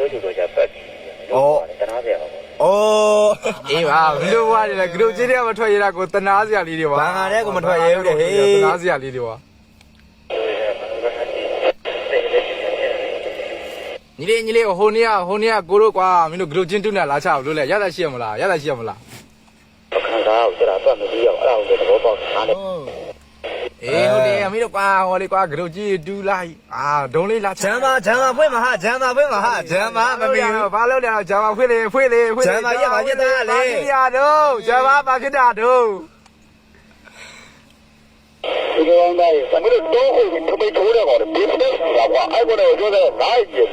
တိုးချူတော့ကြပတ်ပြီးတနာစရာပါပေါ့။အော်အေးပါဘီလိုဘွားတွေလည်းဂရုကြီးတွေကမထွက်ရတာကိုတနာစရာလေးတွေပါဘာငါတဲ့ကိုမထွက်ရဲဘူးတဲ့ဟေးတနာစရာလေးတွေပါညီလေးညီလေးဟိုနေ့ကဟိုနေ့ကကိုတို့ကွာမင်းတို့ဂရုချင်းတူးနေလာချအောင်လို့လေရတာရှိရမလားရတာရှိရမလားခံစားကိုကျတာတော့မပြီးတော့အဲ့ဒါကိုသဘောပေါက်တာလေ အေးဟုတ်တယ်မင်းတို့ကွာဟိုလေကွာဂရုကြီးတူးလိုက်အာဒုံလေးလာချဂျမ်းမာဂျမ်းမာဖွင့်မှာဟာဂျမ်းမာဖွင့်မှာဟာဂျမ်းမာမမီဘူး ဘာလို့လဲဂျာမာဖွင့်လေဖွင့်လေဖွင့်လေဂျမ်းမာရက်ပါရက်သားလေ ဘာဖြစ်ရတော့ဂျာမာဘာဖြစ်တာတော့ဒီကောင်သားရေသမီးတို့တော့ကိုထမိတ်ထိုးတယ်ကောင်လေ business ဆိုတာကွာအဲ့ကောင်တော့ပြောတဲ့နိုင်ကြီး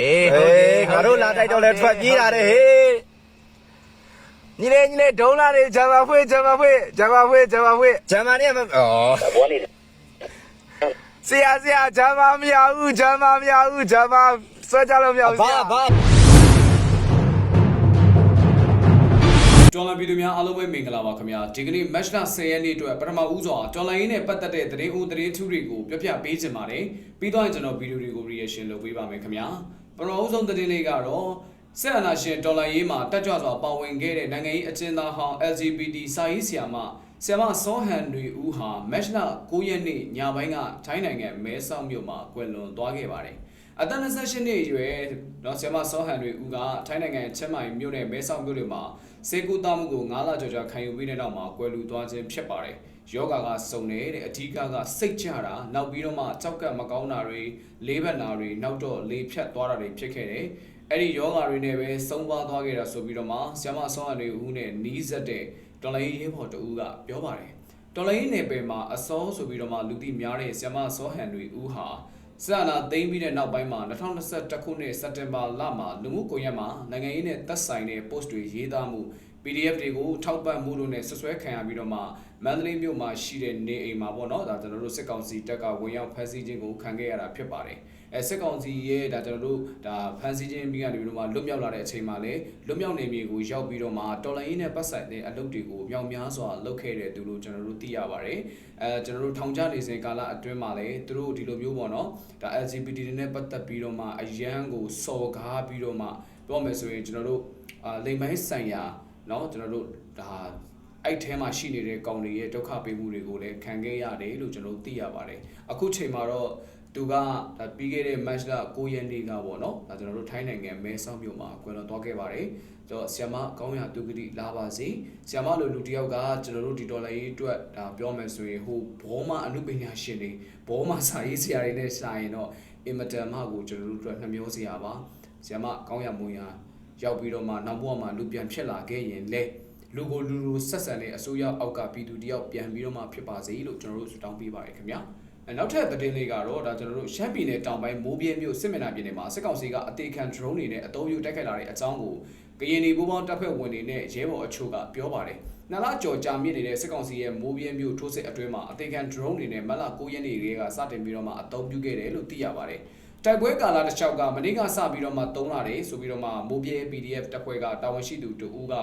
အေးဟေးငါတို့လာတိုက်တော့လဲထွက်ပြေးတာတဲ့ဟေး ညီလေးညီလေးဒုံလာလေဂျာမာဖွင့်ဂျာမာဖွင့်ဂျာမာဖွင့်ဂျာမာဖွင့်ဂျမ်းမာနဲ့မအော်ဘောနေဆရာဆရာဂျာမာမရဘူးဂျာမာမရဘူးဂျာမာဆွဲကြလို့မရဘူးဆဘာရာဘာတော်လန်ဗီဒီယိုများအားလုံးပဲမင်္ဂလာပါခင်ဗျာဒီကနေ့ match လ10ရက်နေ့အတွက်ပထမဦးစွာတော်လန်ရင်းနဲ့ပတ်သက်တဲ့သတင်းဦးသတင်းထူးတွေကိုပြပြပေးချင်ပါတယ်ပြီးတော့ကျွန်တော်ဗီဒီယိုတွေကို reaction လုပ်ပေးပါမယ်ခင်ဗျာပထမဦးဆုံးသတင်းလေးကတော့ ဆက်အနာရှင်တော်လန်ရေးမှာတက်ကြွစွာပါဝင်ခဲ့တဲ့နိုင်ငံရေးအကျဉ်းသားဟောင်း LGBT စာရေးဆရာမဆရာမစောဟန်တွေဦးဟာ match လ9ရက်နေ့ညပိုင်းကထိုင်းနိုင်ငံမဲဆောက်မြို့မှာကွယ်လွန်သွားခဲ့ပါတယ်အသက်28နှစ်အရွယ်နော်ဆရာမစောဟန်တွေဦးကထိုင်းနိုင်ငံချင်းမိုင်မြို့နယ်မဲဆောက်မြို့တွေမှာစေကူတာမှုကို9လကျော်ကြာခံယူပြီးတဲ့နောက်မှာကွယ်လူသွားခြင်းဖြစ်ပါတယ်။ယောဂါကစုံနေတဲ့အဓိကကစိတ်ကြတာနောက်ပြီးတော့မှကြောက်ကပ်မကောင်းတာတွေလေးဘက်နာတွေနောက်တော့လေဖြတ်သွားတာတွေဖြစ်ခဲ့တယ်။ အဲ့ဒီယောဂါတွေနဲ့ပဲဆုံးပါသွားခဲ့တာဆိုပြီးတော့မှဆရာမစောဟန်တွေဦးနဲ့နီးစပ်တဲ့တော်လိုင်းရေးဖော်တူကပြောပါတယ်။တော်လိုင်းနယ်ပယ်မှာအစောဆိုပြီးတော့မှလူသိများတဲ့ဆီယမစောဟန်တွေဦးဟာစရနာသိမ်းပြီးတဲ့နောက်ပိုင်းမှာ2021ခုနှစ်စက်တင်ဘာလမှာလူမှုကွန်ရက်မှာနိုင်ငံရေးနဲ့သက်ဆိုင်တဲ့ post တွေရေးသားမှု PDF တွေကိုထောက်ပံ့မှုတို့နဲ့ဆွဆွဲခံရပြီးတော့မှမန္တလေးမြို့မှာရှိတဲ့နေအိမ်မှာပေါ့နော်ဒါကျွန်တော်တို့စစ်ကောင်စီတပ်ကဝင်ရောက်ဖမ်းဆီးခြင်းကိုခံခဲ့ရတာဖြစ်ပါတယ်အဲစစ်ကောင်စီရဲ့ဒါကျွန်တော်တို့ဒါဖမ်းဆီးခြင်းပြီးကနေပြီးတော့မှလွတ်မြောက်လာတဲ့အချိန်မှာလည်းလွတ်မြောက်နေမြေကိုရောက်ပြီးတော့မှတော်လိုင်းရေးနဲ့ပတ်ဆိုင်တဲ့အလုပ်တွေကိုမြောင်များစွာလုပ်ခဲ့တဲ့သူလို့ကျွန်တော်တို့သိရပါတယ်အဲကျွန်တော်တို့ထောင်ချနေစဉ်ကာလအတွင်းမှာလည်းသူတို့ဒီလိုမျိုးပေါ့နော်ဒါ LGBT တွေနဲ့ပတ်သက်ပြီးတော့မှအရန်ကိုစော်ကားပြီးတော့မှပြောမယ်ဆိုရင်ကျွန်တော်တို့အာလိမ်မိုင်းဆိုင်ရာ เนาะကျွန်တော်တို့ဒါအဲ့ထဲမှာရှိနေတဲ့ကောင်တွေရဲ့ဒုက္ခပေးမှုတွေကိုလည်းခံခဲ့ရတယ်လို့ကျွန်တော်တို့သိရပါတယ်အခုချိန်မှာတော့သူကဒါပြီးခဲ့တဲ့ match လ9ရက်နေ့ကပေါ့နော်ဒါကျွန်တော်တို့ထိုင်းနိုင်ငံမဲဆောက်မြို့မှာကွယ်လွန်သွားခဲ့ပါတယ်ကျွန်တော်ဆီယမကောင်းရသူကတိလာပါစေဆီယမလိုလူတယောက်ကကျွန်တော်တို့ဒီဒေါ်လာရေးအတွက်ဒါပြောမယ်ဆိုရင်ဟိုဘောမအမှုပညာရှင်တွေဘောမစာရေးဆရာတွေနဲ့စာရင်တော့အင်မတန်မှကိုကျွန်တော်တို့အတွက်နှမျောစရာပါဆီယမကောင်းရမွန်ရ ရောက်ပြီးတော့မှနောက်ဘဝမှာလူပြန်ဖြစ်လာခဲ့ရင်လေလူကိုလူလူဆက်ဆံတဲ့အစိုးရအောက်ကပြည်သူတယောက်ပြန်ပြီးတော့မှဖြစ်ပါစေလို့ကျွန်တော်တို့ဆုတောင်းပေးပါရခင်ဗျာအဲနောက်ထပ်သတင်းလေးကတော့ဒါကျွန်တော်တို့ရှမ်းပြည်နယ်တောင်ပိုင်းမိုးပြဲမြို့စစ်မျက်နှာပြည်နယ်မှာစစ်ကောင်စီကအသေးခံ drone တွေနဲ့အသုံးပြုတိုက်ခိုက်လာတဲ့အကြောင်းကိုကရင်ပြည်ပူးပေါင်းတပ်ဖွဲ့ဝင်တွေနဲ့ရဲဘော်အချို့ကပြောပါတယ်။နလာကြော်ကြာမြင့်နေတဲ့စစ်ကောင်စီရဲ့မိုးပြဲမြို့ထိုးစစ်အတွင်းမှာအသေးခံ drone တွေနဲ့မတ်လ9ရက်နေ့ကစတင်ပြီးတော့မှအသုံးပြုခဲ့တယ်လို့သိရပါတယ်။ တိုက်ပွဲကာလတစ်လျှောက်ကမနေ့ကစပြီးတော့မှတုံးလာတယ်ဆိုပြီးတော့မှမိုးပြဲ PDF တပ်ဖွဲ့ကတာဝန်ရှိသူတူဦးကဒါ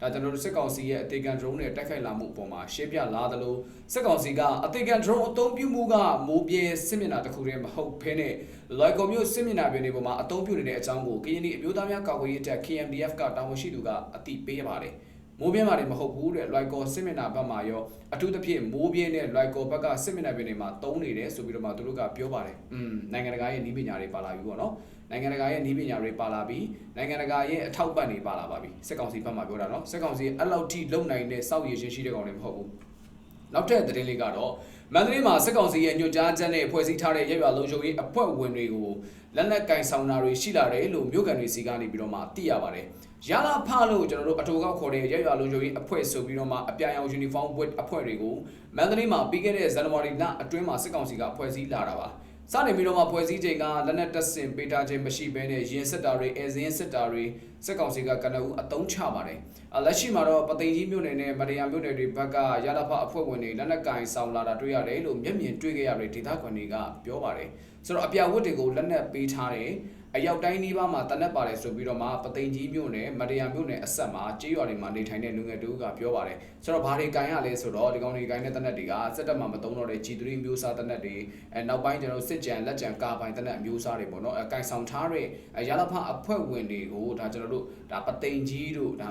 ကျွန်တော်တို့စစ်ကောင်စီရဲ့အသေးခံ drone နဲ့တိုက်ခိုက်လာမှုအပေါ်မှာရှင်းပြလာသလိုစစ်ကောင်စီကအသေးခံ drone အသုံးပြုမှုကမိုးပြဲစစ်မျက်နှာတစ်ခုတည်းမဟုတ်ဘဲနဲ့လွိုက်ကော်မျိုးစစ်မျက်နှာပြင်တွေပေါ်မှာအသုံးပြုနေတဲ့အကြောင်းကိုကရင်ပြည်အမျိုးသားများကာကွယ်ရေးတပ် KMDF ကတာဝန်ရှိသူကအသိပေးပါတယ် မိုးပြင်းမှာတွေမဟုတ်ဘူးတဲ့လွိုက်ကော်စစ်မျက်နှာဘက်မှာရောအထူးသဖြင့်မိုးပြင်းနဲ့လွိုက်ကော်ဘက်ကစစ်မျက်နှာပြင်တွေမှာတုံးနေတယ်ဆိုပြီးတော့မှသူတို့ကပြောပါတယ်။อืมနိုင်ငံတကာရဲ့နည်းပညာတွေပါလာပြီပေါ့နော်။နိုင်ငံတကာရဲ့နည်းပညာတွေပါလာပြီးနိုင်ငံတကာရဲ့အထောက်ပံ့တွေပါလာပါပြီ။စစ်ကောင်စီဘက်မှာပြောတာနော်။စစ်ကောင်စီအဲ့လောက်ထိလုံနိုင်တဲ့စောက်ရည်ရှင်ရှိတဲ့ကောင်တွေမဟုတ်ဘူး။နောက်ထပ်သတင်းလေးကတော့ မန္တလေးမှာစစ်ကောင်စီရဲ့ညွှန်ကြားချက်နဲ့ဖွဲ့စည်းထားတဲ့ရပ်ရွာလုံခြုံရေးအဖွဲ့ဝင်တွေကိုလက်နက်ကင်ဆောင်တာတွေရှိလာတယ်လို့မြို့ကန်တွေစီကနေပြီးတော့မှသိရပါတယ်။ရလာဖလို့ကျွန်တော်တို့အတူကောက်ခေါ်တဲ့ရပ်ရွာလုံခြုံရေးအဖွဲ့ဆိုပြီးတော့မှအပြာရောင်ယူနီဖောင်းဝတ်အဖွဲ့တွေကိုမန္တလေးမှာပြီးခဲ့တဲ့ဇန်နဝါရီလအတွင်းမှာစစ်ကောင်စီကဖွဲ့စည်းလာတာပါ။ စတင်ပြီးတော့မှဖွဲ့စည်းချိန်ကလက်နက်တပ်ဆင်ပေးထားခြင်းမရှိဘဲနဲ့ရင်စစ်တာတွေအဲဇင်းစစ်တာတွေစစ်ကောင်စီကကနအူအတုံးချပါတယ်။အလက်ရှိမှာတော့ပသိမ်ကြီးမြို့နယ်နဲ့မရယာမြို့နယ်တွေဘက်ကရလာဖအဖွဲ့ဝင်တွေလက်နက်ကင်ဆောင်လာတာတွေ့ရတယ်လို့မျက်မြင်တွေ့ခဲ့ရတဲ့ဒေသခံတွေကပြောပါတယ်။ဆိုတော့အပြာဝတ်တွေကိုလက်နက်ပေးထားတယ် အရောက်တိုင်းနီးပါးမှာတနက်ပါတယ်ဆိုပြီးတော့မှပသိမ်ကြီးမြို့နယ်မတရာမြို့နယ်အဆက်မှာကြေးရွာတွေမှာနေထိုင်တဲ့လူငယ်တူကပြောပါတယ်ဆိုတော့ဘာတွေကန်ရလဲဆိုတော့ဒီကောင်တွေကန်တဲ့တနက်တွေကစက်တက်မှာမတုံးတော့တဲ့ G3 မျိုးစားတနက်တွေအဲနောက်ပိုင်းကျွန်တော်စစ်ကြံလက်ကြံကာပိုင်တနက်မျိုးစားတွေပေါ့နော်အကန်ဆောင်ထားတဲ့ရလဖအဖွဲ့ဝင်တွေကိုဒါကျွန်တော်တို့ဒါပသိမ်ကြီးတို့ဒါ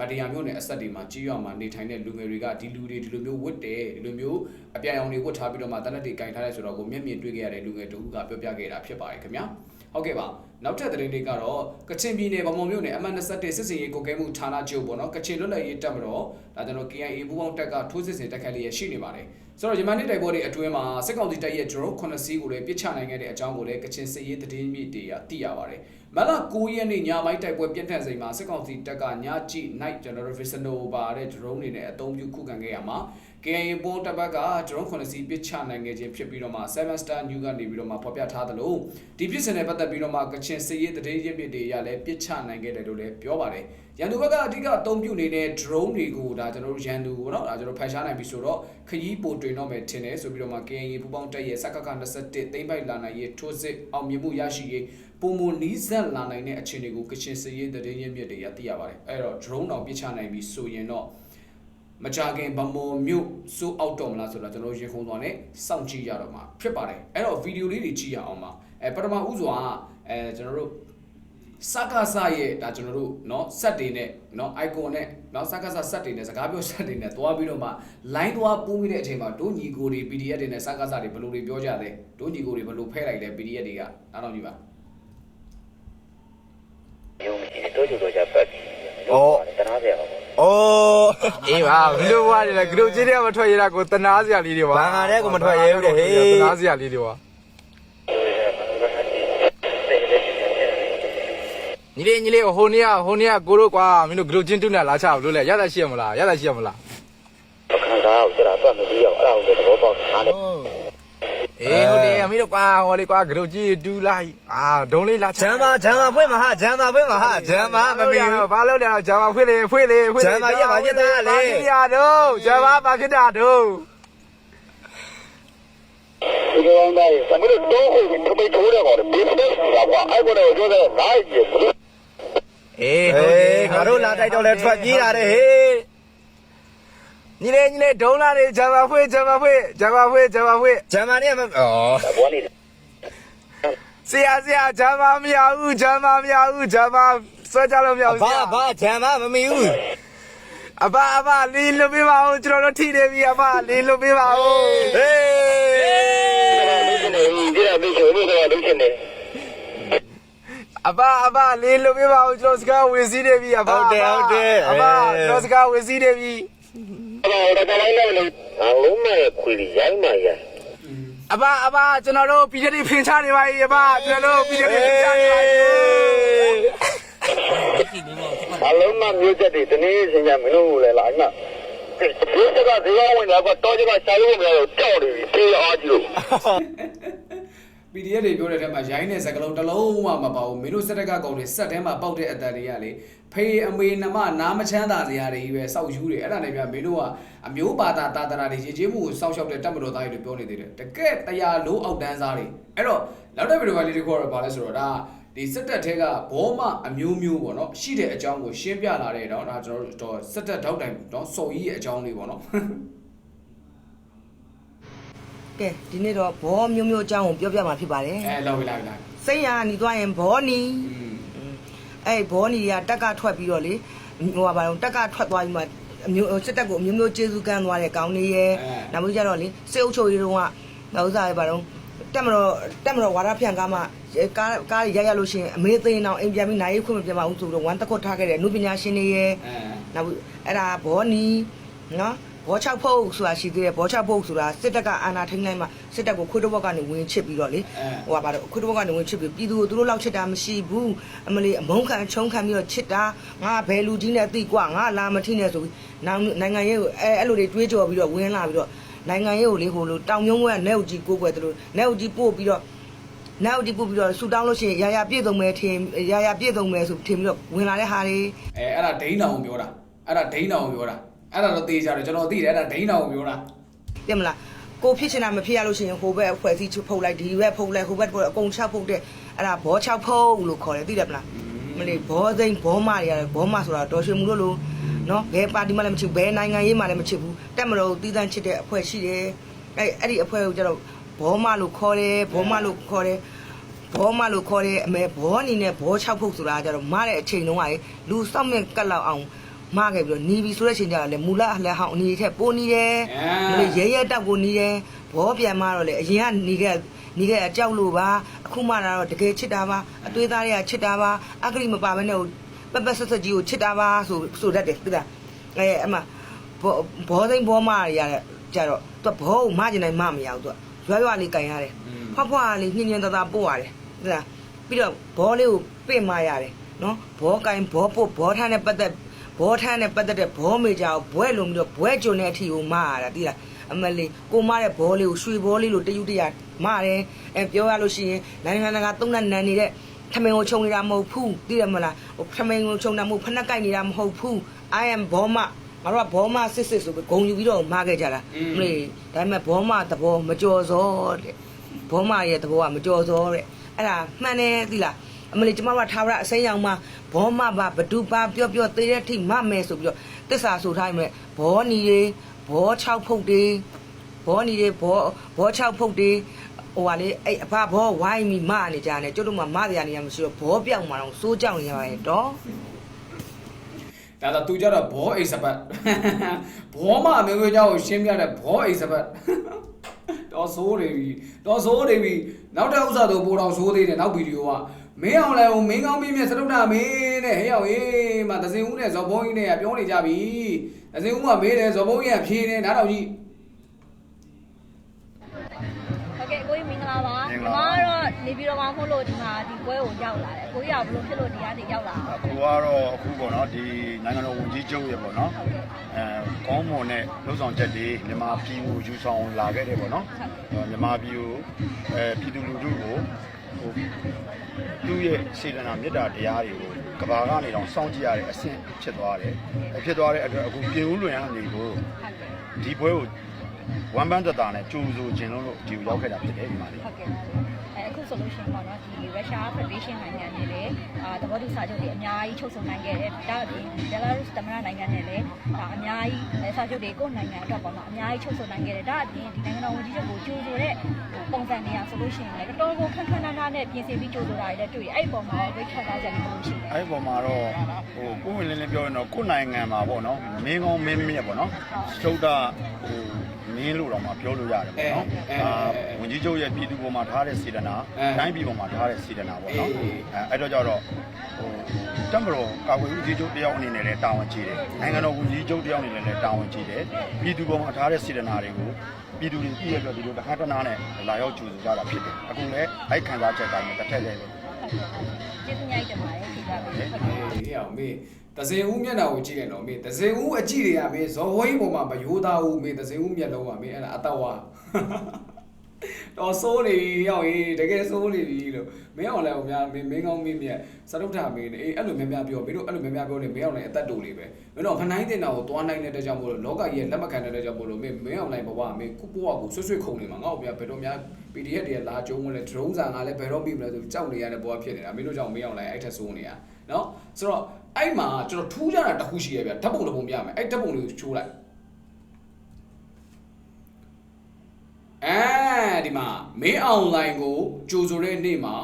မတရားမျိုးနဲ့အဆက်တွေမှာကြီးရွာမှာနေထိုင်တဲ့လူငယ်တွေကဒီလူတွေဒီလိုမျိုးဝတ်တယ်ဒီလိုမျိုးအပြာရောင်တွေဝတ်ထားပြီးတော့မှတနက်တွေကင်ထားတဲ့ဆိုတော့ကိုမျက်မြင်တွေ့ခဲ့ရတဲ့လူငယ်တို့ကပြောပြခဲ့တာဖြစ်ပါတယ်ခင်ဗျာ ဟုတ်ကဲ့ပါနောက်ထပ်သတင်းလေးကတော့ကချင်ပြည်နယ်ဗမော်မြို့နယ်အမှတ်21 စစ်စင်ရေးကိုကဲမှုဌာနချုပ်ပေါ့နော်ကချင်လွတ်လပ်ရေးတပ်မတော်ဒါကျွန်တော် KIA ပူးပေါင်းတပ်ကထိုးစစ်ဆင်တက်ခတ်လေးရရှိနေပါတယ်ဆိုတော့ဂျမန်နစ်တိုက်ပွဲတွေအတွင်းမှာစစ်ကောင်စီတပ်ရဲ့ drone 9စီးကိုလည်းပစ်ချနိုင်ခဲ့တဲ့အကြောင်းကိုလည်းကချင်စစ်ရေးသတင်းမြစ်တွေကသိရပါတယ်မလ9ရက်နေ့ညပိုင်းတိုက်ပွဲပြင်းထန်ချိန်မှာစစ်ကောင်စီတပ်ကညကြည့် night general visional ပါတဲ့ drone တွေနဲ့အသုံးပြုခုခံခဲ့ရမှာ KIA ပေါ်တပ်ဘက်က drone 9စီးပစ်ချနိုင်ခဲ့ခြင်းဖြစ်ပြီးတော့မှ7 star new ကနေပြီးတော့မှဖော်ပြထားသလိုဒီဖြစ်စဉ်နဲ့ပတ်သက်ပြီးတော့မှကချင်စစ်ရေးသတင်းရင်းမြစ်တွေရလည်းပစ်ချနိုင်ခဲ့တယ်လို့လည်းပြောပါတယ်ရန်သူဘက်ကအဓိကအသုံးပြုနေတဲ့ drone တွေကိုဒါကျွန်တော်တို့ရန်သူပေါ့နော်ဒါကျွန်တော်ဖန်ရှားနိုင်ပြီဆိုတော့ခရီးပိုတွင်တော့မယ်ထင်တယ်ဆိုပြီးတော့မှ KIA ပူပေါင်းတပ်ရဲ့စက္ကက21သိမ့်ပိုက်လာနိုင်ရေးထိုးစစ်အောင်မြင်မှုရရှိရေးပုံမနီးစက်လာနိုင်တဲ့အခြေအနေကိုကချင်စစ်ရေးသတင်းရင်းမြစ်တွေရသိရပါတယ်အဲ့တော့ drone တောင်ပစ်ချနိုင်ပြီဆိုရင်တော့ မကြခင်ဗမော်မြို့စိုးအောက်တော်မလားဆိုတော့ကျွန်တော်ရေခုံသွားနဲ့စောင့်ကြည့်ရတော့မှာဖြစ်ပါတယ်အဲ့တော့ဗီဒီယိုလေးတွေကြည့်ရအောင်ပါအဲပထမဦးစွာအဲကျွန်တော်တို့စကားစရဲ့ဒါကျွန်တော်တို့เนาะဆက်တွေနဲ့เนาะ icon နဲ့เนาะစကားစဆက်တွေနဲ့စကားပြောဆက်တွေနဲ့သွားပြီးတော့မှ line သွားပို့မိတဲ့အချိန်မှာဒုညီကိုတွေ PDF တွေနဲ့စကားစတွေဘယ်လိုတွေပြောကြလဲဒုညီကိုတွေဘယ်လိုဖဲလိုက်လဲ PDF တွေကနားတော့ကြည့်ပါ ယုံကြည်တော့ကြတော့ကြပတ်တနာစရာပါ အိုးအေးပါဘီလိုဘွားတွေလည်းဂရုကြီးတွေကမထွက်ရတာကိုတနာစရာလေးတွေပါဘာငါတဲ့ကိုမထွက်ရဲဘူးတဲ့ဟေးတနာစရာလေးတွေပါညီလေးညီလေးဟိုနေ့ကဟိုနေ့ကကိုတို့ကွာမင်းတို့ဂရုချင်းတူးနေလာချဘူးလို့လေရတာရှိရမလားရတာရှိရမလားခံစားအောင်စရာတော့မပြီးတော့အဲ့ဒါကိုသဘောပေါက်အားနဲ့ အေးဟုတ်တယ်မင်းတို့ကွာဟောလေးကွာဂရုကြီးတူးလိုက်အာဒုံလေးလာဂျမ်မာဂျမ်မာဖွင့်မှာဟာဂျမ်မာဖွင့်မှာဟာဂျမ်မာမမီဘူးဘာလို့လဲဂျာမဖွင့်လေဖွင့်လေဖွင့်လေဂျာမာကြီးကဘာဖြစ်တာလဲဘာဖြစ်ရတော့ဂျာမဘာဖြစ်တာတော့ဒီကောင်တိုင်းသမီးတို့တော့ဟိုထမိတ်ထိုးတယ်ကောင် business လာကွာအဲ့ကောင်ကိုပြောတဲ့နိုင်ကြီး အေးဟေးငါတို့လာတိုက်တော့လဲထွက်ပြေးတာတဲ့ဟေး ညီလေးညီလေးဒုံးလာလေဂျာမဖွင့်ဂျာမဖွင့်ဂျာမဖွင့်ဂျာမဖွင့်ဂျမ်မာနဲ့မဩဘောနေဆရာဆရာဂျာမမရဘူးဂျာမမရဘူးဂျာမဆွဲကြလို့မရဘူးဆဘာရာဘာဂျမ်မာမမီဘူးအဘအဘလီလွတ်ပေးပါဦးကျွန်တော်တို့ထိနေပြီအဘလီလွတ်ပေးပါဦးဟေးဒီကပြီးချုံလို့တော့လုပ်ချင်တယ်အဘအဘလီလွတ်ပေးပါဦးကျွန်တော်စကားဝင်စည်းနေပြီအဘအဘကျွန်တော်စကားဝင်စည်းနေပြီ အဲ့ဒါတော့တိုင်းလည်းလို့အလုံးမဲ့ခွေရိုင်းမှရအဘအဘကျွန်တော်တို့ပြည်တဲ့ဖင်ချနေပါပြီအဘကျွန်တော်တို့ပြည်တဲ့ဖင်ချနေပါပြီအလုံးမမျိုးချက်တွေတနေ့စဉ်ကမင်းတို့လည်းလာအမှဒီစကားဒီကောင်ဝင်လာတော့ကြကရှာလို့မရတော့ကြောက်နေပြီပြေးအားကြီးလို့ PDF တွေပြောတဲ့ထဲမှာရိုင်းတဲ့စကလုံးတစ်လုံးမှမပါဘူးမင်းတို့စက်တက်ကကောင်တွေစက်ထဲမှာပေါက်တဲ့အတန်တွေကလေ ဖေးအမေနမနားမချမ်းသာစရာတွေကြီးပဲစောက်ယူတယ်အဲ့ဒါနဲ့ပြမင်းတို့ကအမျိုးပါတာတာတရာတွေရေချင်းမှုကိုစောက်ရှောက်တဲ့တပ်မတော်သားတွေလို့ပြောနေသေးတယ်တကယ်တရားလုံးအောက်တန်းစားတွေအဲ့တော့နောက်တဲ့ဗီဒီယိုဖိုင်လေးတွေခေါ်ရပါလဲဆိုတော့ဒါဒီစစ်တပ်ထဲကဘောမအမျိုးမျိုးပေါ့နော်ရှိတဲ့အကြောင်းကိုရှင်းပြလာတဲ့တော့ဒါကျွန်တော်တို့စစ်တပ်ထောက်တိုင်တော့စော်ကြီးရဲ့အကြောင်းလေးပေါ့နော်ကဲဒီနေ့တော့ဘောမျိုးမျိုးအကြောင်းကိုပြောပြမှာဖြစ်ပါတယ်အဲလောက်ပြီလောက်ပြီလောက်ပြီစိတ်ရနီသွားရင်ဘောနီอืม အဲ့ဘောနီတွေကတက်ကထွက်ပြီးတော့လေဟိုကဘာလို့တက်ကထွက်သွားပြီးမှအမျိုးစစ်တပ်ကိုအမျိုးမျိုးကျေးဇူးကမ်းသွားတဲ့ကောင်းလေးရဲ့နောက်ပြီးကြတော့လေစိတ်အုပ်ချုပ်ရေးတုန်းကနောက်ဥစားရပါတော့တက်မတော်တက်မတော်ဝါရဖြန့်ကားမှကားကားရရလို့ရှိရင်အမေသိန်းအောင်အိမ်ပြန်ပြီးနိုင်ခွင့်မပြန်ပါဘူးဆိုတော့ဝမ်းတက်ခွတ်ထားခဲ့တဲ့နုပညာရှင်တွေရဲ့အဲနောက်အဲ့ဒါဘောနီနော် ဘော၆ဖုတ်ဆိုတာရှိသေးတယ်ဘော၆ဖုတ်ဆိုတာစစ်တပ်ကအာဏာထိန်းလိုက်မှစစ်တပ်ကိုခွေးတစ်ဘက်ကနေဝင်ချစ်ပြီးတော့လေဟိုပါတော့ခွေးတစ်ဘက်ကနေဝင်ချစ်ပြီးပြည်သူကိုသူတို့လောက်ချစ်တာမရှိဘူးအမလေးအမုန်းခံချုံးခံပြီးတော့ချစ်တာငါဘယ်လူကြီးနဲ့တိကွာငါလာမထိနဲ့ဆိုပြီးနိုင်ငံရေးကိုအဲအဲ့လိုတွေတွေးကြော်ပြီးတော့ဝင်လာပြီးတော့နိုင်ငံရေးကိုလေဟိုလိုတောင်မြုံးကနဲ့ဦးကြီးကိုကိုယ်သူတို့နဲ့ဦးကြီးပို့ပြီးတော့နောက်ဒီပို့ပြီးတော့ဆူတောင်းလို့ရှိရင်ရာရာပြည့်စုံမယ်ထင်ရာရာပြည့်စုံမယ်ဆိုထင်ပြီးတော့ဝင်လာတဲ့ဟာတွေအဲအဲ့ဒါဒိန်းတော်ကိုပြောတာအဲ့ဒါဒိန်းတော်ကိုပြောတာ အဲ့ဒါတော့တေးကြတယ်ကျွန်တော်သိတယ်အဲ့ဒါဒိန်းတောင်ပြောတာသိမလားကိုဖြစ်ချင်တာမဖြစ်ရလို့ရှိရင်ဟိုဘက်အဖွဲ့အစည်းချုပ်ဖုတ်လိုက်ဒီဘက်ဖုတ်လိုက်ဟိုဘက်ဖုတ်လိုက်အကုန်ချဖုတ်တဲ့အဲ့ဒါဘော6ဖုတ်လို့ခေါ်တယ်သိတယ်မလားမလေးဘောသိန်းဘောမတွေရတယ်ဘောမဆိုတာတော်ရွှေမှုလို့လို့နော်ဘယ်ပါတီမှလည်းမချစ်ဘူးဘယ်နိုင်ငံရေးမှလည်းမချစ်ဘူးတက်မလို့တီးတန်းချစ်တဲ့အဖွဲ့ရှိတယ်အဲ့အဲ့ဒီအဖွဲ့ကိုကျတော့ဘောမလို့ခေါ်တယ်ဘောမလို့ခေါ်တယ်ဘောမလို့ခေါ်တဲ့အမေဘောအနေနဲ့ဘော6ဖုတ်ဆိုတာကြတော့မတဲ့အချိန်တုန်းကလေလူစောက်မြက်ကတ်လောက်အောင် မခဲ့ပြီးတော့နီးပြီးဆိုတဲ့အချိန်ကျတော့လေမူလအလက်ဟောင်းအနေထက်ပိုးနေတယ်မလို့ရဲရဲတောက်ကိုနေတယ်ဘောပြန်မတော့လေအရင်ကနေခဲ့နေခဲ့ကြောက်လို့ပါအခုမှတော့တကယ်ချစ်တာပါအသွေးသားတွေကချစ်တာပါအကလိမပါဘဲနဲ့ပပဆက်ဆက်ကြီးကိုချစ်တာပါဆိုဆိုတတ်တယ်သိလားအဲအမဘောဘောသိန်းဘောမတွေရတဲ့ကြတော့သူဘောကိုမကျင်နိုင်မမရဘူးသူရွရွလေးကန်ရတယ်ဖွားဖွားလေးညင်ညင်သာသာပို့ရတယ်ဟုတ်လားပြီးတော့ဘောလေးကိုပြင့်မရတယ်နော်ဘောကင်ဘောပုတ်ဘောထမ်းနဲ့ပတ်သက် ဘောထမ်းနဲ့ပတ်သက်တဲ့ဘောမေဂျာကိုဘွဲလုံးပြီးတော့ဘွဲကျုံတဲ့အထီကိုမရတာသိလားအမလေးကိုမတဲ့ဘောလေးကိုရွှေဘောလေးလိုတယူတရမတယ်အဲပြောရလို့ရှိရင်နိုင်ငံတကာသုံးတဲ့နန်နေတဲ့ထမင်းကိုခြုံနေတာမဟုတ်ဘူးသိတယ်မလားဟိုထမင်းကိုခြုံတာမဟုတ်ဖက်နှက်ကိုက်နေတာမဟုတ်ဘူး I am ဘောမငါတို့ကဘောမစစ်စစ်ဆိုပြီးဂုံယူပြီးတော့မားခဲ့ကြတာမလေးဒါပေမဲ့ဘောမသဘောမကြော်စောတဲ့ဘောမရဲ့သဘောကမကြော်စောတဲ့အဲ့ဒါမှန်တယ်သီလား အမလီကျမတို့ထားရအစိမ်းရောင်မှာဘောမပါဘဒူပါပြော့ပြော့သေးတဲ့အထိမမယ်ဆိုပြီးတော့တစ္ဆာဆိုထားရင်မဲ့ဘောနီတွေဘော6ဖုတ်တွေဘောနီတွေဘောဘော6ဖုတ်တွေဟိုကလေအဲ့အဖဘောဝိုင်းပြီးမနေကြတယ်ကျွတ်တို့မှမတရားနေရမရှိတော့ဘောပြောက်မှာတော့စိုးကြောက်နေရရဲ့တော့ဒါတော့သူကြတော့ဘောအိစပတ်ဘောမအမျိုးမျိုးကြောင့်ရှင်းပြတဲ့ဘောအိစပတ်တော်ဆိုးနေပြီတော်ဆိုးနေပြီနောက်တဲ့ဥစ္စာတော့ပိုတော်ဆိုးသေးတယ်နောက်ဗီဒီယိုက မင်းအောင်လဲဟိုမင်းကောင်းမင်းမြတ်စတုဒ္ဒမင်းတဲ့ဟဲ့ရောက်ရေးမှာသစင်ဦးနဲ့ဇော်ဘုံကြီးနဲ့ပြောနေကြပြီသစင်ဦးကမေးတယ်ဇော်ဘုံကြီးကဖြေတယ်နားတော်ကြီးဟုတ်ကဲ့ကိုကြီးမင်္ဂလာပါဒီမှာတော့နေပြည်တော်မှာမို့လို့ဒီမှာဒီပွဲကိုရောက်လာတယ်ကိုကြီးကဘလို့ဖြစ်လို့ဒီကနေရောက်လာတာအခုကတော့အခုပေါ့နော်ဒီနိုင်ငံတော်ဝန်ကြီးချုပ်ရဲ့ပေါ့နော်အဲကောင်းမွန်တဲ့လှုပ်ဆောင်ချက်တွေမြန်မာပြည်ကိုယူဆောင်လာခဲ့တယ်ပေါ့နော်အဲမြန်မာပြည်ကိုအဲပြည်သူလူထုကိုဟို သူ့ရဲ့စေတနာမေတ္တာတရားတွေကိုကဘာကနေတော့စောင့်ကြည့်ရတဲ့အဆင့်ဖြစ်သွားတယ်အဲဖြစ်သွားတဲ့အတွက်အခုပြင်ဦးလွင်ကနေကိုဒီပွဲကိုဝမ်ပန်းတတာနဲ့ကြိုးဆိုခြင်းလို့ဒီကိုရောက်ခဲ့တာဖြစ်တယ်ဒီမှာလေဟုတ်ကဲ့ အဲအခုဆိုလို့ရှိရင်ပေါ့နော်ဒီရုရှားဖက်ဒရေးရှင်းနိုင်ငံနဲ့လည်းအာသဘောတူစာချုပ်တွေအများကြီးချုပ်ဆိုနိုင်ခဲ့တယ်ဒါ့အပြင်ဘယ်လာရုစ်သမ္မတနိုင်ငံနဲ့လည်းဒါအများကြီးအဲစာချုပ်တွေကိုယ့်နိုင်ငံအတွက်ပေါ့နော်အများကြီးချုပ်ဆိုနိုင်ခဲ့တယ်ဒါ့အပြင်ဒီနိုင်ငံတော်ဝန်ကြီးချုပ်ကိုကြိုးဆိုတဲ့ပုံစံနေရာဆိုလို့ရှိရင်လည်းတော်တော်ကိုခက်ခက်နားနားနဲ့ပြင်ဆင်ပြီးကြိုးဆိုတာတွေလည်းတွေ့တယ်အဲ့ဒီပုံမှာဝိတ်ခတ်သားချက်တွေလို့ရှိတယ်အဲ့ဒီပုံမှာတော့ဟိုကိုယ်ဝင်လင်းလင်းပြောရင်တော့ကိုယ်နိုင်ငံမှာပေါ့နော်မင်းကောင်းမင်းမြတ်ပေါ့နော်သုဒ္ဓဟိုမင်းလို့တော့မှပြောလို့ရတယ်ပေါ့နော်အာဝင်ကြီးချုပ်ရဲ့ပြည်သူပေါ်မှာထားတဲ့စေတနာတိုင်းပြည်ပေါ်မှာထားတဲ့စေတနာပေါ့နော်အဲအဲ့တော့ကြတော့ဟိုတမတော်ကာကွယ်ဦးကြီးချုပ်တယောက်အနေနဲ့လည်းတာဝန်ကြီးတယ်နိုင်ငံတော်ဝန်ကြီးချုပ်တယောက်အနေနဲ့လည်းတာဝန်ကြီးတယ်ပြည်သူပေါ်မှာထားတဲ့စေတနာတွေကိုပြည်သူတွေပြည့်ရတဲ့ဒီလိုတခါတနာနဲ့လာရောက်ကြိုဆိုကြတာဖြစ်တယ်အခုလည်းအဲ့ခံစားချက်တိုင်းနဲ့တစ်ထက်လေးပဲကျေးဇူးများကြီးတင်ပါတယ်ဒီကနေ့ဟုတ်ကဲ့ဟေးအောင်မေသစင်ဦးမျက်နှာကိုကြည့်လိုက်တော့မေသစင်ဦးအကြည့်တွေကမေဇော်ဝိုင်းပေါ်မှာမယိုးသားဘူးမေသစင်ဦးမျက်လုံးကမေအဲ့ဒါအတဝါ တော်ဆိုးနေပြီရောက်ရေးတကယ်ဆိုးနေပြီလို့မင်းအောင်လည်းဟိုများမင်းမင်းကောင်းမင်းမြတ်စရုပ်ထာမင်းအေးအဲ့လိုများများပြောမင်းတို့အဲ့လိုများများပြောနေမင်းအောင်လည်းအသက်တူလေးပဲမင်းတို့ဖနိုင်တင်တာကိုသွားနိုင်တဲ့အတွက်ကြောင့်မို့လို့လောကကြီးရဲ့လက်မခံတဲ့အတွက်ကြောင့်မို့လို့မင်းမင်းအောင်လည်းဘဝမင်းကုပိုးကိုဆွတ်ဆွတ်ခုံနေမှာငါ့ကိုပြဘယ်တော့များ PDF တွေလာကျုံဝင်လဲ drone စာငါလည်းဘယ်တော့ပြီးမလဲဆိုကြောက်နေရတဲ့ဘဝဖြစ်နေတာမင်းတို့ကြောင့်မင်းအောင်လည်းအဲ့ထက်ဆိုးနေတာနော်ဆိုတော့အဲ့မှာကျွန်တော်ထူးခြားတာတစ်ခုရှိရဗျဓာတ်ပုံတစ်ပုံပြမယ်အဲ့ဓာတ်ပုံလေးကိုချိုးလိုက် အဲဒီမှာမင်းအွန်လိုင်းကိုကြိုဆိုတဲ့နေ့မှာ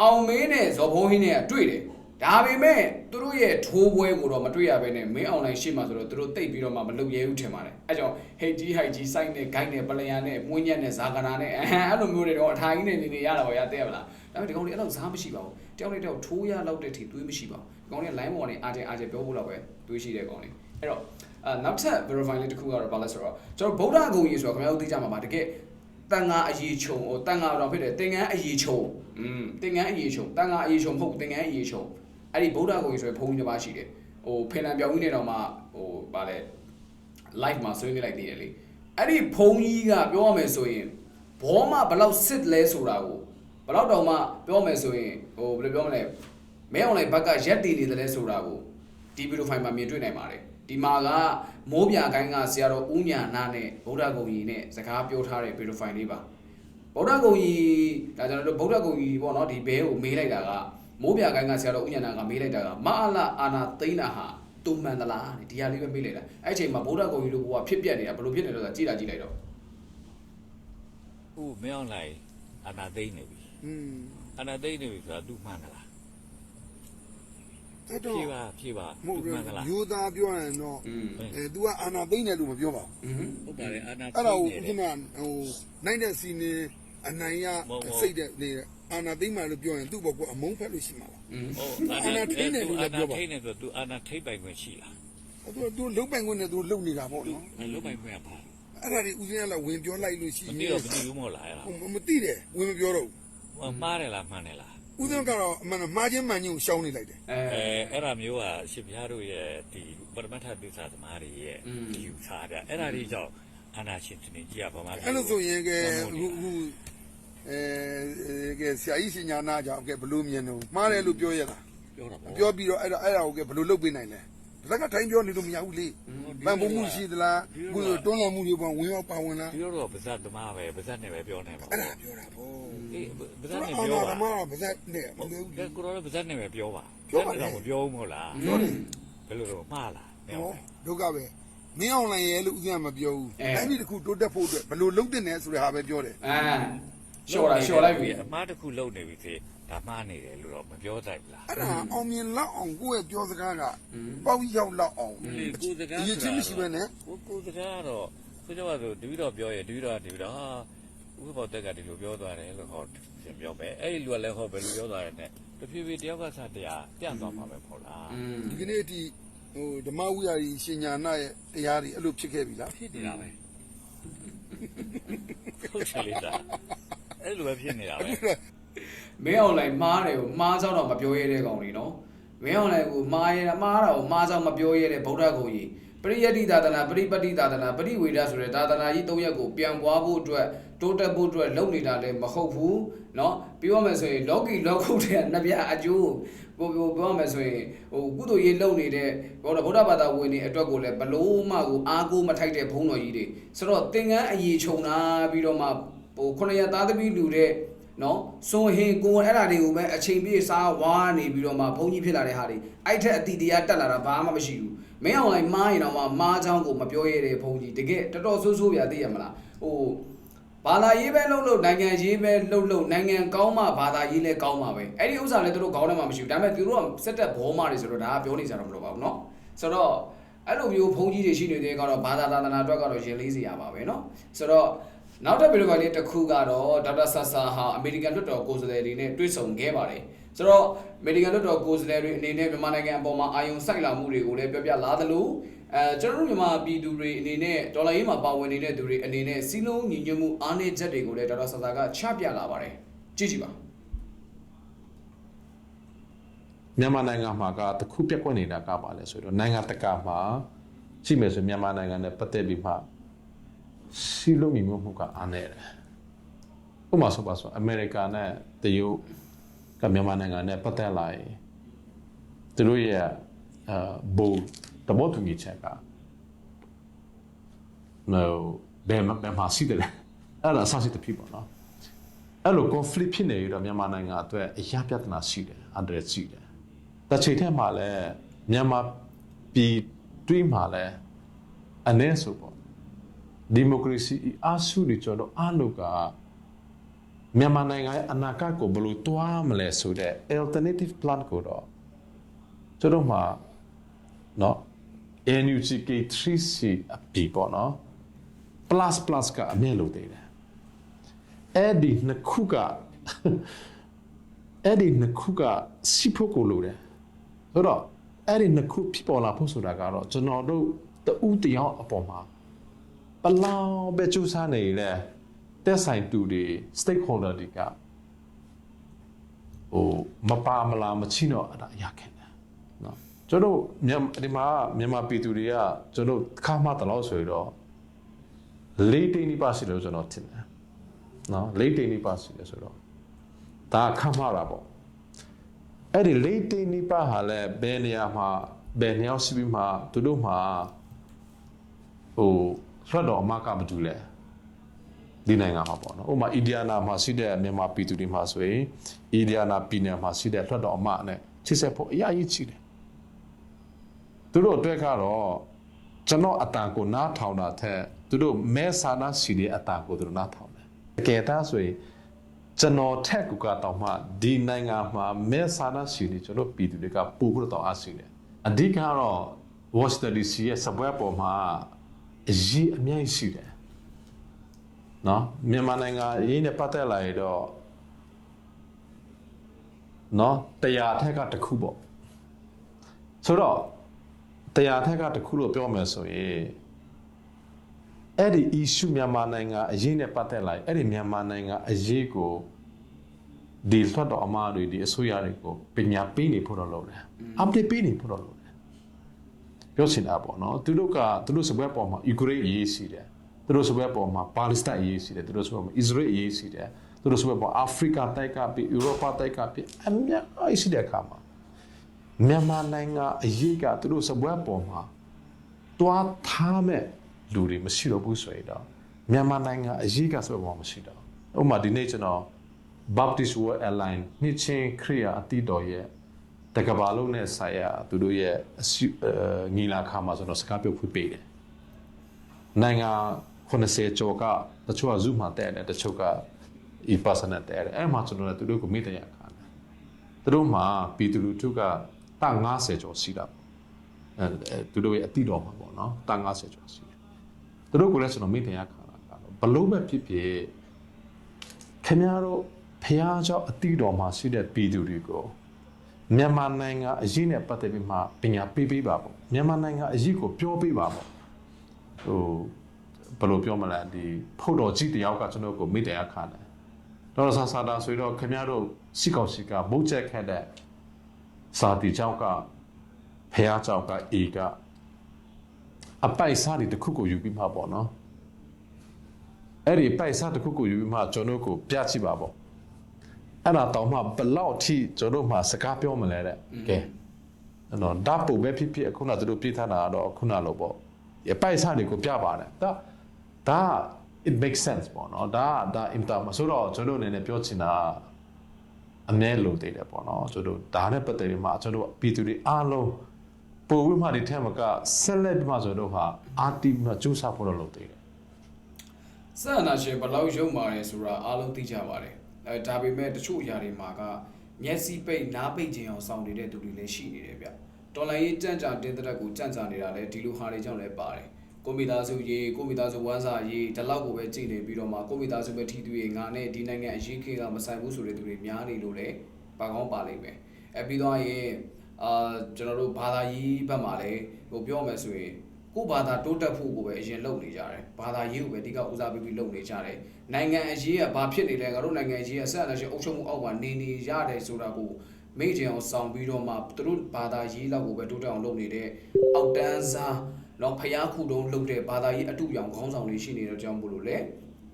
အောင်မင်းနဲ့ဇော်ဘုံဟင်းနဲ့တွေ့တယ်ဒါပေမဲ့သူတို့ရဲ့ထိုးပွဲကိုတော့မတွေ့ရဘဲနဲ့မင်းအွန်လိုင်းရှေ့မှာဆိုတော့သူတို့တိတ်ပြီးတော့မှမလုပ်ရဲဘူးထင်ပါတယ်အဲကြောင့်ဟိတ်ကြီးဟိုက်ကြီးစိုက်နဲ့ဂိုက်နဲ့ပလျံနဲ့မွေးညက်နဲ့ဇာကနာနဲ့အဲအဲ့လိုမျိုးတွေတော့အထိုင်နဲ့နေနေရတာပေါ့ရတဲ့ရမလားဒါပေမဲ့ဒီကောင်တွေအဲ့လောက်ဇာမရှိပါဘူးတယောက်နဲ့တယောက်ထိုးရလောက်တဲ့ထိသွေးမရှိပါဘူးဒီကောင်တွေ line ပေါ်ကနေအားကျအားကျပြောဖို့တော့ပဲသွေးရှိတဲ့ကောင်တွေအဲ့တော့အာနောက်ထပ် verify လေးတစ်ခုကတော့ဘာလဲဆိုတော့ကျွန်တော်ဗုဒ္ဓဂုံကြီးဆိုတော့ခင်ဗျားတို့သိကြမှာပါတကယ် တန်ငါအရေးချုံဟိုတန်ငါတော့ဖြစ်တယ်တင်ငန်းအရေးချုံอืมတင်ငန်းအရေးချုံတန်ငါအရေးချုံမဟုတ်တင်ငန်းအရေးချုံအဲ့ဒီဗုဒ္ဓဂုံကြီးဆိုရင်ဘုန်းကြီးတစ်ပါးရှိတယ်ဟိုဖင်လန်ပြောင်းကြီးနေတော့မှဟိုဗာလဲ live မှာဆွေးနွေးလိုက်သေးတယ်လေအဲ့ဒီဘုံကြီးကပြောရမယ်ဆိုရင်ဘောမဘလောက်စစ်လဲဆိုတာကိုဘလောက်တောင်မှပြောမယ်ဆိုရင်ဟိုဘယ်လိုပြောမလဲမဲအွန်လိုင်းဘက်ကရက်တည်နေတယ်လဲဆိုတာကိုဒီဗီဒီယိုဖိုင်မှာမြင်တွေ့နိုင်ပါတယ် ဒီမှာကမိုးပြကိုင်းကဆရာတော်ဦးညာနာနဲ့ဗုဒ္ဓဂုံကြီးနဲ့စကားပြောထားတဲ့ဗီဒီယိုဖိုင်လေးပါဗုဒ္ဓဂုံကြီးဒါကျွန်တော်တို့ဗုဒ္ဓဂုံကြီးပေါ့နော်ဒီဘဲကိုမေးလိုက်တာကမိုးပြကိုင်းကဆရာတော်ဥညာဏကမေးလိုက်တာကမအလအာနာသိန်းတာဟာတူမှန်သလားတဲ့ဒီဟာလေးပဲမေးလိုက်တာအဲ့အချိန်မှာဗုဒ္ဓဂုံကြီးတို့ကဖြစ်ပြက်နေတာဘယ်လိုဖြစ်နေလဲဆိုတာကြည့်တာကြည့်လိုက်တော့ဟုတ်မင်းအောင်လိုက်အနာသိမ့်နေပြီอืมအနာသိမ့်နေပြီဆိုတာသူမှန်သလား အဲ့တော့ဖြေပါဖြေပါမဟုတ်ဘူးရိုးသားပြောရရင်တော့အဲ तू ကအာနာသိမ့်တယ်လို့မပြောပါဘူးဟုတ်ပါတယ်အာနာအဲ့ဒါကိုဥက္ကမဟိုနိုင်တဲ့စီနေအနိုင်ရစိတ်တဲ့နေအာနာသိမ့်မှလို့ပြောရင်သူ့ဘောကအမုန်းဖက်လို့ရှိမှာပါဟုတ်အာနာထိနေလို့လည်းပြောပါအာနာထိနေဆို तू အာနာထိပိုင်ခွင့်ရှိလားသူသူလုံပိုင်ခွင့်နဲ့သူလုံနေတာပေါ့နော်လုံပိုင်ခွင့်ကဘာအဲ့ဒါတွေဦးစင်းကလည်းဝင်ပြောလိုက်လို့ရှိရင်မသိတော့မသိဘူးမဟုတ်လားအဲ့ဒါမသိတယ်ဝင်မပြောတော့ဘူးမှားတယ်လားမှန်တယ်လား ဦးစင်းကတော့အမှန်မှားချင်းမှန်ချင်းကိုရှောင်းနေလိုက်တယ်အဲအဲအဲ့ဒါမျိုးကရှင်ပြားတို့ရဲ့ဒီပရမတ္ထသစ္စာသမားတွေရဲ့อืมယူဆတာအဲ့ဒါတွေကြောင့်အာနာရှင်တင်ကြီးကဘာမှအဲ့လိုဆိုရင်ကဲအခုအခုအဲကဲဆရာကြီးစညာနာကြောင့်ကဲဘလို့မြင်တော့မှားတယ်လို့ပြောရတာပြောတာပေါ့ပြောပြီးတော့အဲ့ဒါအဲ့ဒါကိုကဘယ်လိုလုပ်ပေးနိုင်လဲဒါကထိုင်းပြောနေလို့မရဘူးလေဗန်ဘုံမှုရှိသလားခုလိုတွန်းလှန်မှုတွေပေါ့ဝင်ရောက်ပါဝင်လားဒီလိုတော့ပါဇတ်သမားပဲပါဇတ်နဲ့ပဲပြောနေပါအဲ့ဒါပြောတာပေါ့ အေးပါဇဒါတ်နဲ့အော်ပြောလာပါမပါဇက်နဲ့မပြောဘူးကဲကိုရောလည်းပါဇက်နဲ့ပဲပြောပါပြောပါလေတော့မပြောဘူးမဟုတ်လားပြောတယ်ဘယ်လိုတော့မှားလားမင်းဟောဟုတ်ဒုက္ခပဲမင်းအောင်လိုင်းရဲလို့ဦးဇင်းကမပြောဘူးအဲ့ဒီတခုတိုးတက်ဖို့အတွက်ဘယ်လိုလုပ်တင်လဲဆိုတဲ့ဟာပဲပြောတယ်အာလျှော်တာလျှော်လိုက်ပြီအမှားတစ်ခုလုပ်နေပြီသေးဒါမှားနေတယ်လို့တော့မပြောတတ်ဘူးလားအဲ့ဒါအောင်မြင်လောက်အောင်ကိုယ့်ရဲ့ပြောစကားကပေါက်ရောက်လောက်အောင်လေကိုယ်စကားရည်ချင်းမရှိပဲနဲ့ကိုကိုယ်စကားကတော့ဆိုကြပါစို့တပီတော့ပြောရဲ့တပီတော့တပီတော့ဟာ ဥပ္ပောတက်ကဒီလိုပြောသွားတယ်လို့ဟောရှင်ပြောပဲအဲ့ဒီလူကလည်းဟောဘယ်လိုပြောသွားတယ်နဲ့တဖြည်းဖြည်းတယောက်ကစတရားပြန့်သွားမှာပဲပေါ့လားอืมဒီကနေ့အထိဟိုဓမ္မဝိဟာရီရှင်ညာနာရဲ့တရားတွေအဲ့လိုဖြစ်ခဲ့ပြီလားဖြစ်နေတာပဲဟုတ်တယ်လေဒါအဲ့လိုပဲဖြစ်နေတာပဲမင်းအောင်လိုက်မားတယ်ကိုမားဆောင်တော့မပြောရတဲ့ကောင်တွေနော်မင်းအောင်လိုက်ကိုမားရတာမားတာကိုမားဆောင်မပြောရတဲ့ဗုဒ္ဓဂုံကြီး ပရိယတ္တိသာသနာပရိပတ္တိသာသနာပရိဝေဒဆိုတဲ့သာသနာကြီး၃ရက်ကိုပြန်ပွားဖို့အတွက်တိုးတက်ဖို့အတွက်လုပ်နေတာလည်းမဟုတ်ဘူးเนาะပြောရမယ်ဆိုရင်လောကီလောကုတ်တဲ့နှစ်ပြအကျိုးကိုပြောပြောရမယ်ဆိုရင်ဟိုကုသိုလ်ရေးလုပ်နေတဲ့ဗုဒ္ဓဗုဒ္ဓဘာသာဝင်တွေအတွက်ကိုလည်းဘလို့မှကိုအားကိုးမထိုက်တဲ့ဘုန်းတော်ကြီးတွေဆိုတော့သင်္ကန်းအရေးခြုံလာပြီးတော့မှဟိုခုနှစ်ရက်သားသမီးလူတဲ့ နော်စွန်ဟင်ကိုယ်အဲ့ဒါတွေကိုပဲအချိန်ပြည့်စားဝါနေပြီးတော့မှဘုန်းကြီးဖြစ်လာတဲ့ဟာတွေအဲ့ထက်အတီတရားတက်လာတာဘာမှမရှိဘူး မင်းအောင်လိုက်မားရင်တော့မှမားချောင်းကိုမပြောရတဲ့ဘုန်းကြီးတကယ်တော်တော်ဆိုးဆိုးပြသိရမလားဟိုဘာသာရေးပဲလှုပ်လှုပ်နိုင်ငံရေးပဲလှုပ်လှုပ်နိုင်ငံကောင်းမှဘာသာရေးလည်းကောင်းမှပဲအဲ့ဒီဥစ္စာလည်းသူတို့ခေါင်းထဲမှာမရှိဘူးဒါပေမဲ့သူတို့ကစက်တက်ဘောမာတွေဆိုတော့ဒါကပြောနေကြတော့မလို့ပါဘူးเนาะဆိုတော့အဲ့လိုမျိုးဘုန်းကြီးတွေရှိနေတဲ့ကတော့ဘာသာသာသနာအတွက်ကတော့ရင်လေးစရာပါပဲเนาะဆိုတော့ နောက်တစ်ဗီဒီယိုဖိုင်လေးတစ်ခုကတော့ဒေါက်တာဆာဆာဟာအမေရိကန်လွှတ်တော်ကိုယ်စားလှယ်တွေနဲ့တွေ့ဆုံခဲ့ပါတယ်ဆိုတော့အ မေရိကန်လွှတ်တော်ကိုယ်စားလှယ်တွေအနေနဲ့မြန်မာနိုင်ငံအပေါ်မှာအာရုံစိုက်လာမှုတွေကိုလည်းပြောပြလာသလိုအဲကျွန်တော်တို့မြန်မာပြည်သူတွေအနေနဲ့ဒေါ်လာရေးမှာပါဝင်နေတဲ့သူတွေအနေနဲ့စီးလုံးညီညွတ်မှုအားနည်းချက်တွေကိုလည်းဒေါက်တာဆာဆာကချပြလာပါတယ်ကြည့်ကြည့်ပါမြန်မာနိုင်ငံမှာကတစ်ခုပြက်ကွက်နေတာကပါလဲဆိုတော့နိုင်ငံတကာမှာကြည့်မယ်ဆိုမြန်မာနိုင်ငံနဲ့ပတ်သက်ပြီးမှစီလုံးမြင်မှုကအားနေတယ်။ဥပမာဆိုပါဆိုအမေရိကန်နဲ့တရုတ်က မြန်မာနိုင်ငံနဲ့ပတ်သက်လာရင်သူတို့ရဲ့အာဘူတဘောတူညီချက်ကနော်ဘယ်မှာဘယ်မှာရှိတယ်လဲအဲ့ဒါအဆရှိတဲ့ဖြစ်ပါတော့အဲ့လို conflict ဖြစ်နေရတော့မြန်မာနိုင်ငံအတွက်အရာပြဿနာရှိတယ် address ရှိတယ်တစ်ချိန်တည်းမှာလည်းမြန်မာပြည်တွေးမှာလည်းအနေဆိုပေါ့ဒီမိုကရေစီအားစုတွေကျွန်တော်အားလုံးက မြန်မာနိုင်ငံရဲ့အနာဂတ်ကိုဘယ်လိုတွားမလဲဆိုတဲ့ alternative plan ကိုတော့ကျွန်တော်မှာเนาะ NUGK 3C အပီပေါ့နော် plus plus ကအမြဲလို့တည်တယ်အဲ့ဒီနှစ်ခုက အဲ့ဒီနှစ်ခုကစီဖို့ကိုလိုတယ်ဆိုတော့အဲ့ဒီနှစ်ခုဖြစ်ပေါ်လာဖို့ဆိုတာကတော့ကျွန်တော်တို့တူတယောက်အပေါ်မှာပလောင်ပဲကြိုးစားနေလေ တက်ဆိုင်တူတွေ stakeholder တွေကဟိုမပါမလားမချိတော့အဲ့ဒါအရာခင်တယ်နော်ကျွန်တော်တို့မြန်မာဒီမှာမြန်မာပြည်သူတွေကကျွန်တော်ခါမှတလို့ဆိုရတော့လေးတိန်ဒီပါစီလို့ကျွန်တော်ထင်တယ်နော်လေးတိန်ဒီပါစီလို့ဆိုတော့ဒါခမ်းမတာပေါ့အဲ့ဒီ late နိပါဟာလည်းဘယ်နေရာမှာဘယ်နေရာရှိပြီးမှသူတို့မှာဟိုဆွတ်တော်အမကမတူလဲ ဒီနိုင်ငံမှာပေါ့နော်ဥပမာအီဒီယာနာမှာရှိတဲ့မြန်မာပြည်သူတွေမှာဆိုရင်အီဒီယာနာပြည်နယ်မှာရှိတဲ့လွှတ်တော်အမနဲ့ချစ်ဆက်ဖို့အရေးကြီးတယ်သူတို့အတွက်ကတော့ကျွန်တော်အတန်ကိုနားထောင်တာထက်သူတို့မဲဆန္ဒရှိတဲ့အတန်ကိုသူတို့နားထောင်တယ်တကယ်တမ်းဆိုရင်ကျွန်တော်ထက်ကူကတော့မှဒီနိုင်ငံမှာမဲဆန္ဒရှိနေကျွန်တော်ပြည်သူတွေကပို့ပြီးတော့အားရှိတယ်အဓိကတော့ Washington DC ရဲ့စပွဲပေါ်မှာအရေးအများကြီးရှိတယ် နော်မြန်မာနိုင်ငံအရေးနဲ့ပတ်သက်လာရတော့နော်တရားထက်ကတစ်ခုပေါ့ဆိုတော့တရားထက်ကတစ်ခုလို့ပြောမယ်ဆိုရင်အဲ့ဒီ issue မြန်မာနိုင်ငံအရေးနဲ့ပတ်သက်လာရင်အဲ့ဒီမြန်မာနိုင်ငံအရေးကိုဒီလွှတ်တော်အမားတွေဒီအစိုးရတွေကိုပညာပေးနေဖို့တော့လုပ်တယ် update ပေးနေဖို့တော့လုပ်တယ်ပြောချင်တာပေါ့နော်သူတို့ကသူတို့စပွဲပေါ်မှာယူကရိန်းအရေးရှိတယ် သူတို့စပွဲပေါ်မှာပါလက်စတိုင်းအရေးရှိတယ်သူတို့စပွဲမှာအစ္စရေးအရေးရှိတယ်သူတို့စပွဲပေါ်အာဖရိကတိုက်ကပြီးဥရောပတိုက်ကပြီးအများကြီးရှိတဲ့အခါမှာမြန်မာနိုင်ငံအရေးကသူတို့စပွဲပေါ်မှာတွားထားမဲ့လူတွေမရှိတော့ဘူးဆိုရင်တော့မြန်မာနိုင်ငံအရေးကစပွဲပေါ်မှာမရှိတော့ဥပမာဒီနေ့ကျွန်တော် Baptist World Airline နှစ်ချင်းခရိယာအတိတော်ရဲ့တကဘာလုံးနဲ့ဆိုင်ရာသူတို့ရဲ့အစုအဲညီလာခံမှာကျွန်တော်စကားပြောဖွင့်ပေးတယ်နိုင်ငံ 80ကျော်ကတချို့က Zoom မှာတဲ့တယ်တချို့က in person နဲ့တဲ့တယ်အဲ့မှာကျွန်တော်လည်းသူတို့ကိုမိတဲ့ရခါတယ်သူတို့မှာပြည်သူလူထုကတ90ကျော်ရှိတာပေါ့အဲသူတို့ရဲ့အတိတော်မှာပေါ့နော်တ90ကျော်ရှိတယ်သူတို့ကိုလည်းကျွန်တော်မိတဲ့ရခါတာကတော့ဘလို့ပဲဖြစ်ဖြစ်ခင်ဗျားတို့ဖះเจ้าအတိတော်မှာရှိတဲ့ပြည်သူတွေကိုမြန်မာနိုင်ငံအရေးနဲ့ပတ်သက်ပြီးမှပညာပေးပေးပါပေါ့မြန်မာနိုင်ငံအရေးကိုပြောပေးပါပေါ့ဟို ဘယ်လိုပြောမလဲဒီဖို့တော်ကြီးတယောက်ကကျွန်တော်ကိုမိတယ်အခါတယ်တော့ဆာဆာတာဆိုတော့ခင်ဗျားတို့စီကောက်စီကမုတ်ချက်ခဲ့တဲ့စာတီเจ้าကဖះเจ้าကအေကအပိုက်စားတွေတစ်ခုကိုယူပြီးမှပေါ့နော်အဲ့ဒီပိုက်စားတစ်ခုကိုယူပြီးမှကျွန်တော်ကိုပြချပါပေါ့ အဲ့ဒါတော့မှဘလောက်ထိကျွန်တော်တို့မှစကားပြောမလဲတဲ့ကဲအဲ့တော့ဓာတ်ပုံပဲဖြစ်ဖြစ်အခုနသူတို့ပြထားတာကတော့ခုနလိုပေါ့ရပိုက်စားတွေကိုပြပါတယ်ဒါ ဒါ it makes sense ပေါ့နော်ဒါဒါ inter မဆိုတော့ကျွန်တော်အနေနဲ့ပြောချင်တာအမြဲလိုသေးတယ်ပေါ့နော်ကျွန်တော်ဒါနဲ့ပတ်သက်ပြီးမှကျွန်တော်ပြည်သူတွေအားလုံးပို့ဝိမှဒီထဲမှာကဆက်လက်ပြီးမှကျွန်တော်ဟာအာတီမှစူးစမ်းဖို့တော့လုပ်သေးတယ်စံနာရှင်ဘယ်လောက်ရုံမာတယ်ဆိုတာအားလုံးသိကြပါတယ်အဲဒါပေမဲ့တချို့အရာတွေမှာကမျက်စိပိတ်နားပိတ်ခြင်းအောင်စောင့်နေတဲ့သူတွေလည်းရှိနေတယ်ဗျတော်လိုင်းရေးကြံ့ကြာတင်းတဲ့ကိုကြံ့ကြာနေတာလည်းဒီလိုဟာတွေကြောင့်လည်းပါတယ် ကိုမီသားစုရေးကိုမီသားစုဝမ်းစာရေးဒီလောက်ကိုပဲကြည့်နေပြီးတော့မှကိုမီသားစုပဲထီသူရေးငါနဲ့ဒီနိုင်ငံအရေးခေတ်ကမဆိုင်ဘူးဆိုတဲ့သူတွေများနေလို့လည်းပါကောင်းပါလိမ့်မယ်အဲပြီးတော့ရင်အာကျွန်တော်တို့ဘာသာရေးဘက်မှာလည်းဟိုပြောမယ်ဆိုရင်ကိုဘာသာတိုးတက်ဖို့ကိုပဲအရင်လုပ်နေကြတယ်ဘာသာရေးကိုပဲအဓိကဦးစားပေးပြီးလုပ်နေကြတယ်နိုင်ငံအရေးကဘာဖြစ်နေလဲငါတို့နိုင်ငံအရေးကဆက်အနာရှင်အုပ်ချုပ်မှုအောက်မှာနေနေရတယ်ဆိုတာကိုမိကြအောင်ဆောင်ပြီးတော့မှသူတို့ဘာသာရေးလောက်ကိုပဲတိုးတက်အောင်လုပ်နေတဲ့အောက်တန်းစား တော့ဖျားခုတုံးလုပ်တဲ့ဘာသာရေးအတူရောင်ခေါင်းဆောင်တွေရှိနေတဲ့ကြောင့်မို့လို့လေ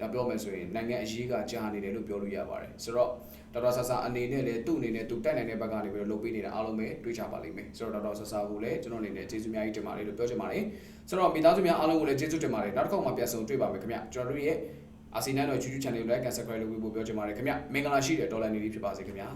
ဒါပြောမယ်ဆိုရင်နိုင်ငံအရေးကကြားနေတယ်လို့ပြောလို့ရပါတယ်ဆိုတော့ဒေါက်တာဆာဆာအနေနဲ့လည်းသူ့အနေနဲ့သူတက်နိုင်တဲ့ဘက်ကနေပြီးတော့လုပ်ပေးနေတာအားလုံးပဲတွေးချပါလိမ့်မယ်ဆိုတော့ဒေါက်တာဆာဆာကိုလည်းကျွန်တော်အနေနဲ့ကျေးဇူးများကြီးတင်ပါတယ်လို့ပြောချင်ပါတယ်ဆိုတော့မိသားစုများအားလုံးကိုလည်းကျေးဇူးတင်ပါတယ်နောက်တစ်ခေါက်မှပြန်ဆုံတွေ့ပါမယ်ခင်ဗျကျွန်တော်တို့ရဲ့အာဆီနန်တော် YouTube channel ကို like and subscribe လုပ်ပြီးပို့ပြောချင်ပါတယ်ခင်ဗျမင်္ဂလာရှိတဲ့ဒေါ်လာနေလေးဖြစ်ပါစေခင်ဗျာ